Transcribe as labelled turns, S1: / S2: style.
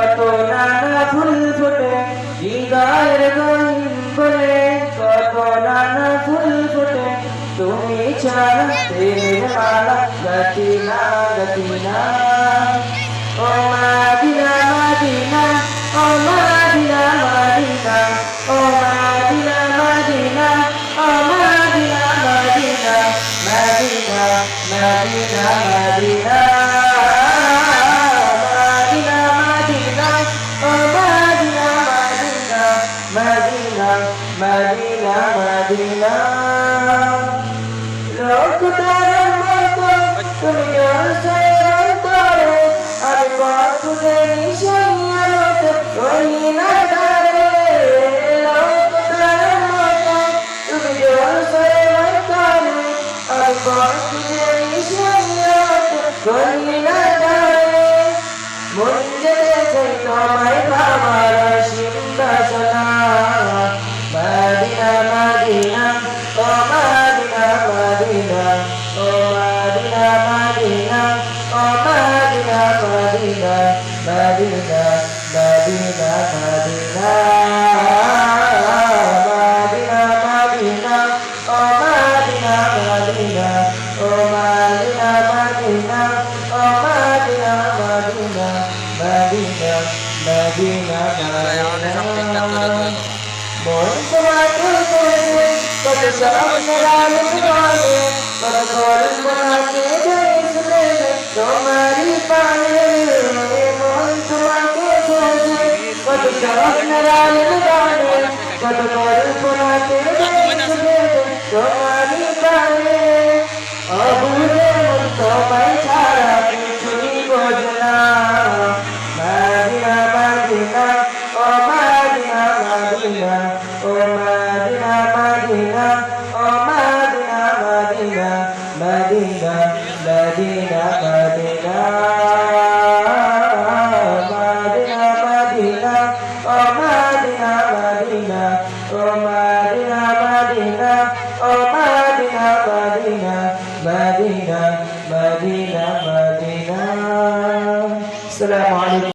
S1: কত নানা ফুল ফুটে হৃদয়ের গহীন বলে কত নানা ফুল ফুটে তুমি ছাড়া প্রেমের মালা গতি না গতি না ও মাদিনা মাদিনা ও মাদিনা মাদিনা ও মাদিনা মাদিনা ও Madina Madina Madina Madina Madina Madina Madina Madina. Madina লোকটার মতো তুমি করে আমি বাসুদে নিশাইয়াতে কই না দাঁড়ে লোকটার মতো তুমি করে আমি বাসুদে নিশাইয়াতে কই না দাঁড়ে মন যেতে তোমায় Madina, oh Madina, Madina, oh Madina, Madina, oh Madina, Madina, Madina, Madina, Madina. Madina, Madina, Madina. Born for Madina Madina মন তোমাকে করে কত স্বপ্নের আলো বলে কত কল্পনাকে জেসলে Madinah Oh Oh Oh Assalamualaikum